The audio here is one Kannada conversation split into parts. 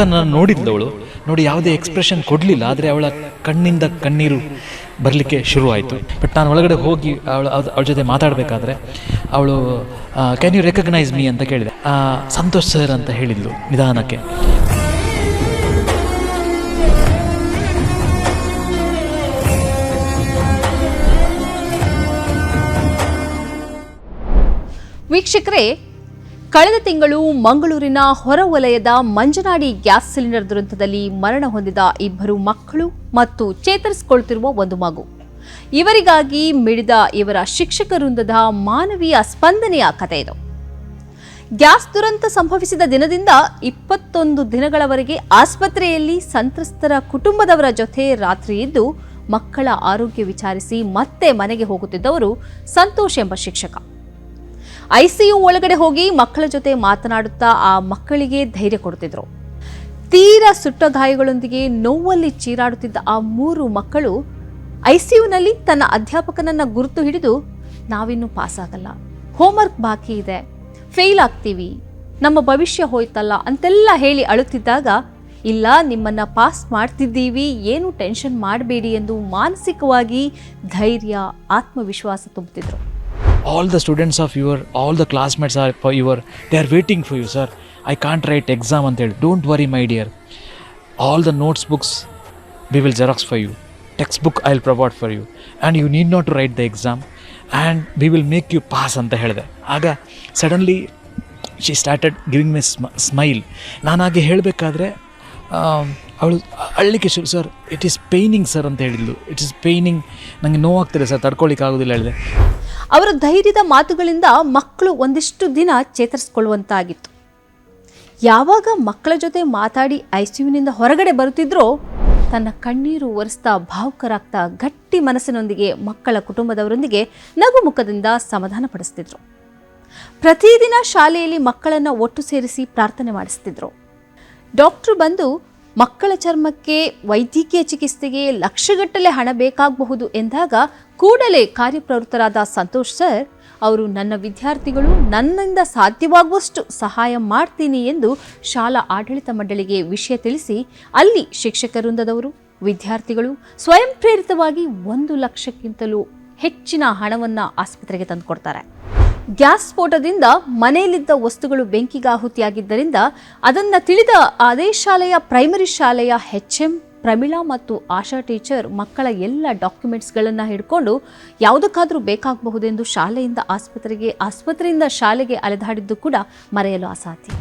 ನಾನು ನೋಡಿದ್ಲವಳು ನೋಡಿ ಯಾವುದೇ ಎಕ್ಸ್ಪ್ರೆಷನ್ ಕೊಡಲಿಲ್ಲ, ಆದರೆ ಅವಳ ಕಣ್ಣಿಂದ ಕಣ್ಣೀರು ಬರಲಿಕ್ಕೆ ಶುರುವಾಯಿತು. ಬಟ್ ನಾನು ಒಳಗಡೆ ಹೋಗಿ ಅವಳು ಅವಳ ಜೊತೆ ಮಾತಾಡಬೇಕಾದ್ರೆ ಅವಳು ಕ್ಯಾನ್ ಯು ರೆಕಗ್ನೈಸ್ ಮೀ ಅಂತ ಕೇಳಿದೆ. ಸಂತೋಷ್ ಸರ್ ಅಂತ ಹೇಳಿದ್ಲು ನಿಧಾನಕ್ಕೆ. ವೀಕ್ಷಕರೇ ಕಳೆದ ತಿಂಗಳು ಮಂಗಳೂರಿನ ಹೊರವಲಯದ ಮಂಜನಾಡಿ ಗ್ಯಾಸ್ ಸಿಲಿಂಡರ್ ದುರಂತದಲ್ಲಿ ಮರಣ ಹೊಂದಿದ ಇಬ್ಬರು ಮಕ್ಕಳು ಮತ್ತು ಚೇತರಿಸಿಕೊಳ್ತಿರುವ ಒಂದು ಮಗು. ಇವರಿಗಾಗಿ ಮಿಡಿದ ಇವರ ಶಿಕ್ಷಕ ವೃಂದದ ಮಾನವೀಯ ಸ್ಪಂದನೆಯ ಕಥೆ ಇದು. ಗ್ಯಾಸ್ ದುರಂತ ಸಂಭವಿಸಿದ ದಿನದಿಂದ ಇಪ್ಪತ್ತೊಂದು ದಿನಗಳವರೆಗೆ ಆಸ್ಪತ್ರೆಯಲ್ಲಿ ಸಂತ್ರಸ್ತರ ಕುಟುಂಬದವರ ಜೊತೆ ರಾತ್ರಿ ಇದ್ದು ಮಕ್ಕಳ ಆರೋಗ್ಯ ವಿಚಾರಿಸಿ ಮತ್ತೆ ಮನೆಗೆ ಹೋಗುತ್ತಿದ್ದವರು ಸಂತೋಷ್ ಎಂಬ ಶಿಕ್ಷಕ. ಐಸಿಯು ಒಳಗಡೆ ಹೋಗಿ ಮಕ್ಕಳ ಜೊತೆ ಮಾತನಾಡುತ್ತಾ ಆ ಮಕ್ಕಳಿಗೆ ಧೈರ್ಯ ಕೊಡುತ್ತಿದ್ರು. ತೀರಾ ಸುಟ್ಟ ಗಾಯಗಳೊಂದಿಗೆ ನೋವಲ್ಲಿ ಚೀರಾಡುತ್ತಿದ್ದ ಆ ಮೂರು ಮಕ್ಕಳು ಐಸಿಯುನಲ್ಲಿ ತನ್ನ ಅಧ್ಯಾಪಕನನ್ನ ಗುರುತು ಹಿಡಿದು, ನಾವಿನ್ನೂ ಪಾಸ್ ಆಗಲ್ಲ ಹೋಮ್ವರ್ಕ್ ಬಾಕಿ ಇದೆ. ಫೇಲ್ ಆಗ್ತೀವಿ. ನಮ್ಮ ಭವಿಷ್ಯ ಹೋಯ್ತಲ್ಲ ಅಂತೆಲ್ಲ ಹೇಳಿ ಅಳುತ್ತಿದ್ದಾಗ, ಇಲ್ಲ, ನಿಮ್ಮನ್ನ ಪಾಸ್ ಮಾಡ್ತಿದ್ದೀವಿ. ಏನು ಟೆನ್ಷನ್ ಮಾಡಬೇಡಿ ಎಂದು ಮಾನಸಿಕವಾಗಿ ಧೈರ್ಯ, ಆತ್ಮವಿಶ್ವಾಸ ತುಂಬುತ್ತಿದ್ರು all the students of your, all the classmates are for your, they are waiting for you, sir. I can't write exam ಅಂತ ಹೇಳಿ don't worry my dear all the notes books we will xerox for you textbook I will provide for you and you need not to write the exam and we will make you pass ಅಂತ ಹೇಳಿದೆ. ಆಗ suddenly she started giving my ಸ್ಮ smile ನಾನಾಗೆ ಹೇಳಬೇಕಾದ್ರೆ ಅವಳು ಅಳ್ಳಿಕ್ಕೆ ಶುರು sir it is paining sir ಅಂತ ಹೇಳಿದ್ಲು. ಇಟ್ ಈಸ್ ಪೇಯ್ನಿಂಗ್ ನನಗೆ ನೋವಾಗ್ತಿದೆ ಸರ್ ತಡ್ಕೊಳ್ಳಿಕ್ಕೆ ಆಗೋದಿಲ್ಲ ಹೇಳಿದೆ. ಅವರ ಧೈರ್ಯದ ಮಾತುಗಳಿಂದ ಮಕ್ಕಳು ಒಂದಿಷ್ಟು ದಿನ ಚೇತರಿಸಿಕೊಳ್ಳುವಂತಾಗಿತ್ತು. ಯಾವಾಗ ಮಕ್ಕಳ ಜೊತೆ ಮಾತಾಡಿ ಐಸಿಯುನಿಂದ ಹೊರಗಡೆ ಬರುತ್ತಿದ್ರೋ, ತನ್ನ ಕಣ್ಣೀರು ಒರೆಸ್ತಾ ಭಾವುಕರಾಗ್ತಾ ಗಟ್ಟಿ ಮನಸ್ಸಿನೊಂದಿಗೆ ಮಕ್ಕಳ ಕುಟುಂಬದವರೊಂದಿಗೆ ನಗು ಮುಖದಿಂದ ಸಮಾಧಾನ ಪಡಿಸ್ತಿದ್ರು. ಪ್ರತಿದಿನ ಶಾಲೆಯಲ್ಲಿ ಮಕ್ಕಳನ್ನ ಒಟ್ಟು ಸೇರಿಸಿ ಪ್ರಾರ್ಥನೆ ಮಾಡಿಸ್ತಿದ್ರು. ಡಾಕ್ಟ್ರು ಬಂದು ಮಕ್ಕಳ ಚರ್ಮಕ್ಕೆ, ವೈದ್ಯಕೀಯ ಚಿಕಿತ್ಸೆಗೆ ಲಕ್ಷಗಟ್ಟಲೆ ಹಣ ಬೇಕಾಗಬಹುದು ಎಂದಾಗ ಕೂಡಲೇ ಕಾರ್ಯಪ್ರವೃತ್ತರಾದ ಸಂತೋಷ್ ಸರ್, ಅವರು ನನ್ನ ವಿದ್ಯಾರ್ಥಿಗಳು, ನನ್ನಿಂದ ಸಾಧ್ಯವಾಗುವಷ್ಟು ಸಹಾಯ ಮಾಡ್ತೀನಿ ಎಂದು ಶಾಲಾ ಆಡಳಿತ ಮಂಡಳಿಗೆ ವಿಷಯ ತಿಳಿಸಿ, ಅಲ್ಲಿ ಶಿಕ್ಷಕ ವೃಂದದವರು ವಿದ್ಯಾರ್ಥಿಗಳು ಸ್ವಯಂ ಪ್ರೇರಿತವಾಗಿ ಒಂದು ಲಕ್ಷಕ್ಕಿಂತಲೂ ಹೆಚ್ಚಿನ ಹಣವನ್ನು ಆಸ್ಪತ್ರೆಗೆ ತಂದುಕೊಡ್ತಾರೆ. ಗ್ಯಾಸ್ ಸ್ಫೋಟದಿಂದ ಮನೆಯಲ್ಲಿದ್ದ ವಸ್ತುಗಳು ಬೆಂಕಿಗಾಹುತಿಯಾಗಿದ್ದರಿಂದ ಅದನ್ನು ತಿಳಿದ ಅದೇ ಶಾಲೆಯ ಪ್ರೈಮರಿ ಶಾಲೆಯ ಹೆಚ್ ಎಂ ಪ್ರಮಿಳಾ ಮತ್ತು ಆಶಾ ಟೀಚರ್ ಮಕ್ಕಳ ಎಲ್ಲ ಡಾಕ್ಯುಮೆಂಟ್ಸ್ಗಳನ್ನು ಹಿಡ್ಕೊಂಡು ಯಾವುದಕ್ಕಾದರೂ ಬೇಕಾಗಬಹುದೆಂದು ಶಾಲೆಯಿಂದ ಆಸ್ಪತ್ರೆಗೆ, ಆಸ್ಪತ್ರೆಯಿಂದ ಶಾಲೆಗೆ ಅಲೆದಾಡಿದ್ದು ಕೂಡ ಮರೆಯಲು ಅಸಾಧ್ಯ.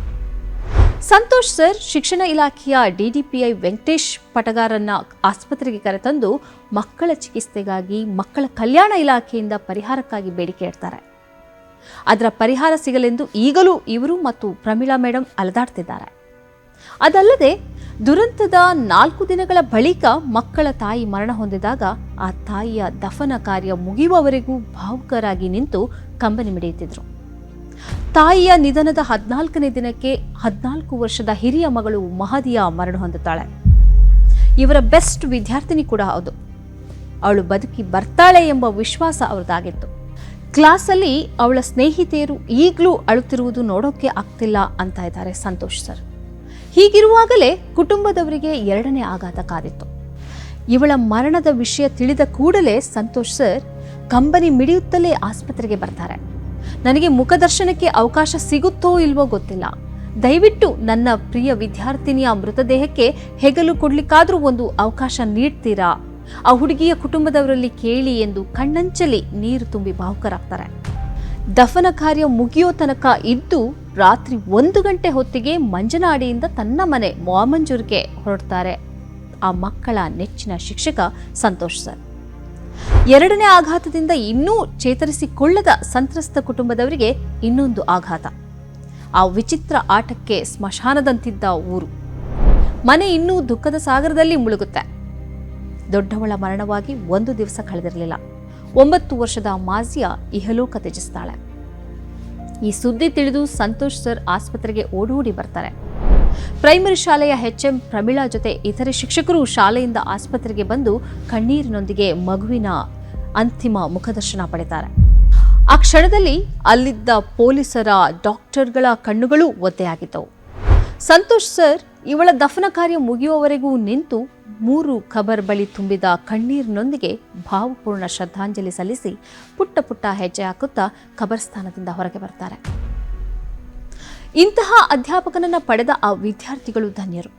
ಸಂತೋಷ್ ಸರ್, ಶಿಕ್ಷಣ ಇಲಾಖೆಯ ಡಿಡಿಪಿಐ ವೆಂಕಟೇಶ್ ಪಟಗಾರನ್ನ ಆಸ್ಪತ್ರೆಗೆ ಕರೆತಂದು ಮಕ್ಕಳ ಚಿಕಿತ್ಸೆಗಾಗಿ ಮಕ್ಕಳ ಕಲ್ಯಾಣ ಇಲಾಖೆಯಿಂದ ಪರಿಹಾರಕ್ಕಾಗಿ ಬೇಡಿಕೆ ಇಡ್ತಾರೆ. ಅದರ ಪರಿಹಾರ ಸಿಗಲೆಂದು ಈಗಲೂ ಇವರು ಮತ್ತು ಪ್ರಮೀಳಾ ಮೇಡಮ್ ಅಲೆದಾಡ್ತಿದ್ದಾರೆ. ಅದಲ್ಲದೆ ದುರಂತದ ನಾಲ್ಕು ದಿನಗಳ ಬಳಿಕ ಮಕ್ಕಳ ತಾಯಿ ಮರಣ ಹೊಂದಿದಾಗ ಆ ತಾಯಿಯ ದಫನ ಕಾರ್ಯ ಮುಗಿಯುವವರೆಗೂ ಭಾವುಕರಾಗಿ ನಿಂತು ಕಂಬನಿ ಮಿಡಿಯುತ್ತಿದ್ದರು ತಾಯಿಯ ನಿಧನದ ಹದಿನಾಲ್ಕನೇ ದಿನಕ್ಕೆ ಹದಿನಾಲ್ಕು ವರ್ಷದ ಹಿರಿಯ ಮಗಳು ಮಹದಿಯ ಮರಣ ಹೊಂದುತ್ತಾಳೆ. ಇವರ ಬೆಸ್ಟ್ ವಿದ್ಯಾರ್ಥಿನಿ ಕೂಡ ಹೌದು. ಅವಳು ಬದುಕಿ ಬರ್ತಾಳೆ ಎಂಬ ವಿಶ್ವಾಸ ಅವರದಾಗಿತ್ತು. ಕ್ಲಾಸಲ್ಲಿ ಅವಳ ಸ್ನೇಹಿತೆಯರು ಈಗಲೂ ಅಳುತ್ತಿರುವುದು ನೋಡೋಕೆ ಆಗ್ತಿಲ್ಲ ಅಂತ ಇದ್ದಾರೆ ಸಂತೋಷ್ ಸರ್. ಹೀಗಿರುವಾಗಲೇ ಕುಟುಂಬದವರಿಗೆ ಎರಡನೇ ಆಘಾತ ಕಾದಿತ್ತು. ಇವಳ ಮರಣದ ವಿಷಯ ತಿಳಿದ ಕೂಡಲೇ ಸಂತೋಷ್ ಸರ್ ಕಂಬನಿ ಮಿಡಿಯುತ್ತಲೇ ಆಸ್ಪತ್ರೆಗೆ ಬರ್ತಾರೆ. ನನಗೆ ಮುಖದರ್ಶನಕ್ಕೆ ಅವಕಾಶ ಸಿಗುತ್ತೋ ಇಲ್ವೋ ಗೊತ್ತಿಲ್ಲ. ದಯವಿಟ್ಟು ನನ್ನ ಪ್ರಿಯ ವಿದ್ಯಾರ್ಥಿನಿಯ ಮೃತದೇಹಕ್ಕೆ ಹೆಗಲು ಕೊಡ್ಲಿಕ್ಕಾದ್ರೂ ಒಂದು ಅವಕಾಶ ನೀಡ್ತೀರಾ? ಆ ಹುಡುಗಿಯ ಕುಟುಂಬದವರಲ್ಲಿ ಕೇಳಿ ಎಂದು ಕಣ್ಣಂಚಲಿ ನೀರು ತುಂಬಿ ಭಾವುಕರಾಗ್ತಾರೆ. ದಫನ ಕಾರ್ಯ ಮುಗಿಯೋ ತನಕ ಇದ್ದು ರಾತ್ರಿ ಒಂದು ಗಂಟೆ ಹೊತ್ತಿಗೆ ಮಂಜನಾಡಿಯಿಂದ ತನ್ನ ಮನೆ ಮಾಮಂಜೂರ್ಗೆ ಹೊರಡ್ತಾರೆ. ಆ ಮಕ್ಕಳ ನೆಚ್ಚಿನ ಶಿಕ್ಷಕ ಸಂತೋಷ್ ಸರ್. ಎರಡನೇ ಆಘಾತದಿಂದ ಇನ್ನೂ ಚೇತರಿಸಿಕೊಳ್ಳದ ಸಂತ್ರಸ್ತ ಕುಟುಂಬದವರಿಗೆ ಇನ್ನೊಂದು ಆಘಾತ. ಆ ವಿಚಿತ್ರ ಆಟಕ್ಕೆ ಸ್ಮಶಾನದಂತಿದ್ದ ಊರು. ಮನೆ ಇನ್ನೂ ದುಃಖದ ಸಾಗರದಲ್ಲಿ ಮುಳುಗುತ್ತೆ. ದೊಡ್ಡವಳ ಮರಣವಾಗಿ ಒಂದು ದಿವಸ ಕಳೆದಿರಲಿಲ್ಲ. ಒಂಬತ್ತು ವರ್ಷದ ಮಾಜಿಯ ಇಹಲೋಕ ತ್ಯಜಿಸ್ತಾಳೆ ಈ ಸುದ್ದಿ ತಿಳಿದು ಸಂತೋಷ್ ಸರ್ ಆಸ್ಪತ್ರೆಗೆ ಓಡೋಡಿ ಬರ್ತಾರೆ. ಪ್ರೈಮರಿ ಶಾಲೆಯ ಹೆಚ್ಎಂ ಪ್ರಮೀಳಾ ಜೊತೆ ಇತರೆ ಶಿಕ್ಷಕರು ಶಾಲೆಯಿಂದ ಆಸ್ಪತ್ರೆಗೆ ಬಂದು ಕಣ್ಣೀರಿನೊಂದಿಗೆ ಮಗುವಿನ ಅಂತಿಮ ಮುಖದರ್ಶನ ಪಡೆತಾರೆ ಆ ಕ್ಷಣದಲ್ಲಿ ಅಲ್ಲಿದ್ದ ಪೊಲೀಸರ ಡಾಕ್ಟರ್ಗಳ ಕಣ್ಣುಗಳು ಒದ್ದೆಯಾಗಿದ್ದವು ಸಂತೋಷ್ ಸರ್ ಇವಳ ದಫನ ಕಾರ್ಯ ಮುಗಿಯುವವರೆಗೂ ನಿಂತು ಮೂರು ಖಬರ್ ಬಳಿ ತುಂಬಿದ ಕಣ್ಣೀರಿನೊಂದಿಗೆ ಭಾವಪೂರ್ಣ ಶ್ರದ್ಧಾಂಜಲಿ ಸಲ್ಲಿಸಿ ಪುಟ್ಟ ಪುಟ್ಟ ಹೆಜ್ಜೆ ಹಾಕುತ್ತಾ ಖಬರ್ಸ್ಥಾನದಿಂದ ಹೊರಗೆ ಬರ್ತಾರೆ. ಇಂತಹ ಅಧ್ಯಾಪಕನನ್ನು ಪಡೆದ ಆ ವಿದ್ಯಾರ್ಥಿಗಳು ಧನ್ಯರು.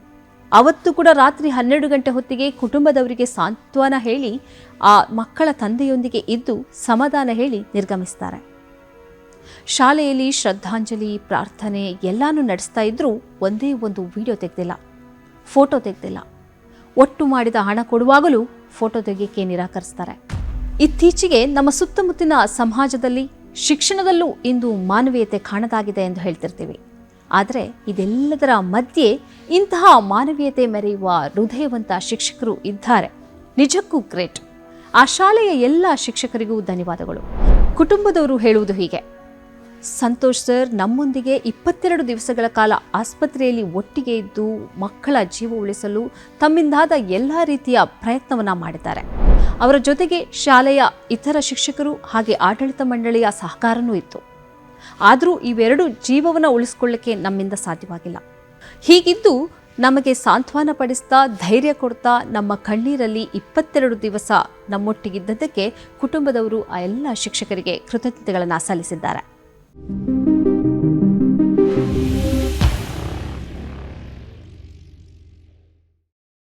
ಅವತ್ತು ಕೂಡ ರಾತ್ರಿ ಹನ್ನೆರಡು ಗಂಟೆ ಹೊತ್ತಿಗೆ ಕುಟುಂಬದವರಿಗೆ ಸಾಂತ್ವನ ಹೇಳಿ ಆ ಮಕ್ಕಳ ತಂದೆಯೊಂದಿಗೆ ಇದ್ದು ಸಮಾಧಾನ ಹೇಳಿ ನಿರ್ಗಮಿಸ್ತಾರೆ. ಶಾಲೆಯಲ್ಲಿ ಶ್ರದ್ಧಾಂಜಲಿ, ಪ್ರಾರ್ಥನೆ ಎಲ್ಲಾನು ನಡೆಸ್ತಾ ಇದ್ದರೂ ಒಂದೇ ಒಂದು ವಿಡಿಯೋ ತೆಗೆದಿಲ್ಲ, ಫೋಟೋ ತೆಗೆದಿಲ್ಲ. ಒಟ್ಟು ಮಾಡಿದ ಹಣ ಕೊಡುವಾಗಲೂ ಫೋಟೋ ತೆಗೆಯಕ್ಕೆ ನಿರಾಕರಿಸ್ತಾರೆ. ಇತ್ತೀಚೆಗೆ ನಮ್ಮ ಸುತ್ತಮುತ್ತಿನ ಸಮಾಜದಲ್ಲಿ ಶಿಕ್ಷಣದಲ್ಲೂ ಇಂದು ಮಾನವೀಯತೆ ಕಾಣದಾಗಿದೆ ಎಂದು ಹೇಳ್ತಿರ್ತೀವಿ. ಆದರೆ ಇದೆಲ್ಲದರ ಮಧ್ಯೆ ಇಂತಹ ಮಾನವೀಯತೆ ಮೆರೆಯುವ ಹೃದಯವಂತ ಶಿಕ್ಷಕರು ಇದ್ದಾರೆ. ನಿಜಕ್ಕೂ ಗ್ರೇಟ್. ಆ ಶಾಲೆಯ ಎಲ್ಲ ಶಿಕ್ಷಕರಿಗೂ ಧನ್ಯವಾದಗಳು. ಕುಟುಂಬದವರು ಹೇಳುವುದು ಹೀಗೆ. ಸಂತೋಷ್ ಸರ್, ನಮ್ಮೊಂದಿಗೆ ಇಪ್ಪತ್ತೆರಡು ದಿವಸಗಳ ಕಾಲ ಆಸ್ಪತ್ರೆಯಲ್ಲಿ ಒಟ್ಟಿಗೆ ಇದ್ದು ಮಕ್ಕಳ ಜೀವ ಉಳಿಸಲು ತಮ್ಮಿಂದಾದ ಎಲ್ಲ ರೀತಿಯ ಪ್ರಯತ್ನವನ್ನು ಮಾಡಿದ್ದಾರೆ. ಅವರ ಜೊತೆಗೆ ಶಾಲೆಯ ಇತರ ಶಿಕ್ಷಕರು ಹಾಗೆ ಆಡಳಿತ ಮಂಡಳಿಯ ಸಹಕಾರನೂ ಇತ್ತು. ಆದರೂ ಇವೆರಡು ಜೀವವನ್ನು ಉಳಿಸ್ಕೊಳ್ಳಕ್ಕೆ ನಮ್ಮಿಂದ ಸಾಧ್ಯವಾಗಿಲ್ಲ. ಹೀಗಿದ್ದು ನಮಗೆ ಸಾಂತ್ವನ ಪಡಿಸ್ತಾ ಧೈರ್ಯ ಕೊಡ್ತಾ ನಮ್ಮ ಕಣ್ಣೀರಲ್ಲಿ ಇಪ್ಪತ್ತೆರಡು ದಿವಸ ನಮ್ಮೊಟ್ಟಿಗಿದ್ದದ್ದಕ್ಕೆ ಕುಟುಂಬದವರು ಆ ಎಲ್ಲ ಶಿಕ್ಷಕರಿಗೆ ಕೃತಜ್ಞತೆಗಳನ್ನು ಸಲ್ಲಿಸಿದ್ದಾರೆ. Thank you.